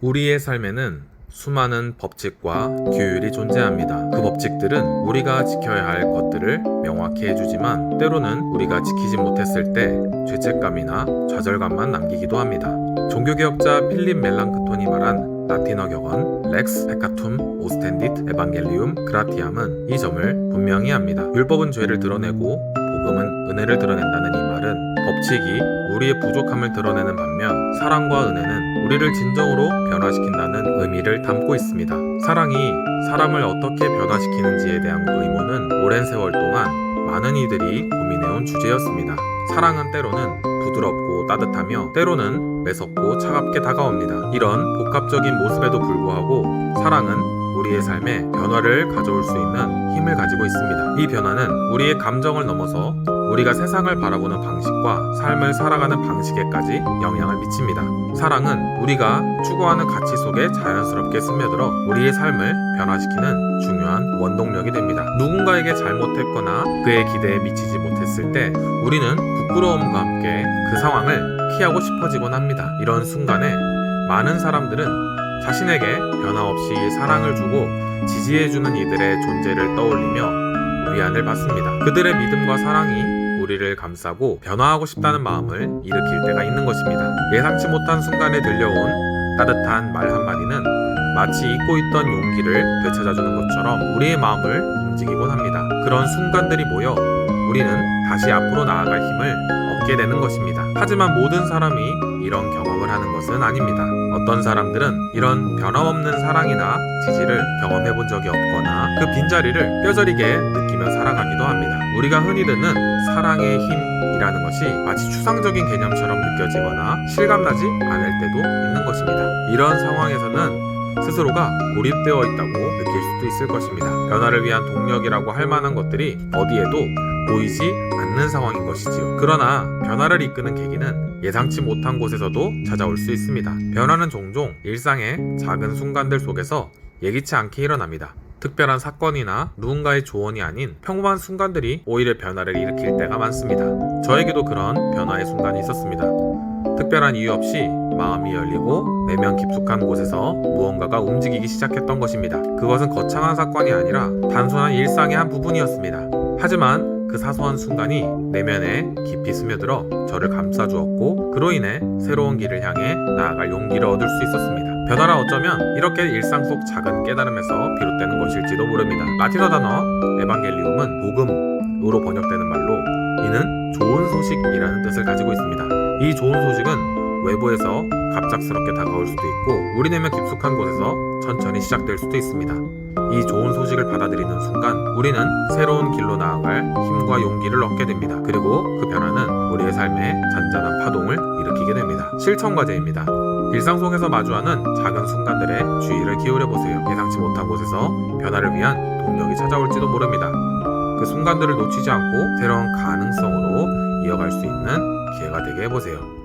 우리의 삶에는 수많은 법칙과 규율이 존재합니다. 그 법칙들은 우리가 지켜야 할 것들을 명확히 해주지만 때로는 우리가 지키지 못했을 때 죄책감이나 좌절감만 남기기도 합니다. 종교개혁자 필립 멜랑크톤이 말한 라틴어 격언 렉스 페카툼 오스텐디트 에반겔리움 그라티암은 이 점을 분명히 합니다. 율법은 죄를 드러내고 복음은 은혜를 드러낸다는 이 말은 법칙이 우리의 부족함을 드러내는 반면 사랑과 은혜는 우리를 진정으로 변화시킨다는 의미를 담고 있습니다. 사랑이 사람을 어떻게 변화시키는지에 대한 의문은 오랜 세월 동안 많은 이들이 고민해온 주제였습니다. 사랑은 때로는 부드럽고 따뜻하며 때로는 매섭고 차갑게 다가옵니다. 이런 복합적인 모습에도 불구하고 사랑은 우리의 삶에 변화를 가져올 수 있는 힘을 가지고 있습니다. 이 변화는 우리의 감정을 넘어서 우리가 세상을 바라보는 방식과 삶을 살아가는 방식에까지 영향을 미칩니다. 사랑은 우리가 추구하는 가치 속에 자연스럽게 스며들어 우리의 삶을 변화시키는 중요한 원동력이 됩니다. 누군가에게 잘못했거나 그의 기대에 미치지 못했을 때 우리는 부끄러움과 함께 그 상황을 피하고 싶어지곤 합니다. 이런 순간에 많은 사람들은 자신에게 변함없이 사랑을 주고 지지해주는 이들의 존재를 떠올리며 위안을 받습니다. 그들의 믿음과 사랑이 우리를 감싸고 변화하고 싶다는 마음을 일으킬 때가 있는 것입니다. 예상치 못한 순간에 들려온 따뜻한 말 한마디는 마치 잊고 있던 용기를 되찾아주는 것처럼 우리의 마음을 움직이곤 합니다. 그런 순간들이 모여 우리는 다시 앞으로 나아갈 힘을 얻게 되는 것입니다. 하지만 모든 사람이 이런 경험을 하는 것은 아닙니다. 어떤 사람들은 이런 변함없는 사랑이나 지지를 경험해 본 적이 없거나 그 빈자리를 뼈저리게 느끼며 살아가기도 합니다. 우리가 흔히 듣는 사랑의 힘이라는 것이 마치 추상적인 개념처럼 느껴지거나 실감나지 않을 때도 있는 것입니다. 이런 상황에서는 스스로가 고립되어 있다고 느낄 수도 있을 것입니다. 변화를 위한 동력이라고 할 만한 것들이 어디에도 보이지 않는 상황인 것이지요. 그러나 변화를 이끄는 계기는 예상치 못한 곳에서도 찾아올 수 있습니다. 변화는 종종 일상의 작은 순간들 속에서 예기치 않게 일어납니다. 특별한 사건이나 누군가의 조언이 아닌 평범한 순간들이 오히려 변화를 일으킬 때가 많습니다. 저에게도 그런 변화의 순간이 있었습니다. 특별한 이유 없이 마음이 열리고 내면 깊숙한 곳에서 무언가가 움직이기 시작했던 것입니다. 그것은 거창한 사건이 아니라 단순한 일상의 한 부분이었습니다. 하지만 그 사소한 순간이 내면에 깊이 스며들어 저를 감싸주었고 그로 인해 새로운 길을 향해 나아갈 용기를 얻을 수 있었습니다. 변화라 어쩌면 이렇게 일상 속 작은 깨달음에서 비롯되는 것일지도 모릅니다. 라틴어 단어 에반겔리움은 복음으로 번역되는 말로 이는 좋은 소식이라는 뜻을 가지고 있습니다. 이 좋은 소식은 외부에서 갑작스럽게 다가올 수도 있고 우리 내면 깊숙한 곳에서 천천히 시작될 수도 있습니다. 이 좋은 소식을 받아들이는 순간 우리는 새로운 길로 나아갈 힘과 용기를 얻게 됩니다. 그리고 그 변화는 우리의 삶에 잔잔한 파동을 일으키게 됩니다. 실천 과제입니다. 일상 속에서 마주하는 작은 순간들에 주의를 기울여 보세요. 예상치 못한 곳에서 변화를 위한 동력이 찾아올지도 모릅니다. 그 순간들을 놓치지 않고 새로운 가능성으로 이어갈 수 있는 기회가 되게 해보세요.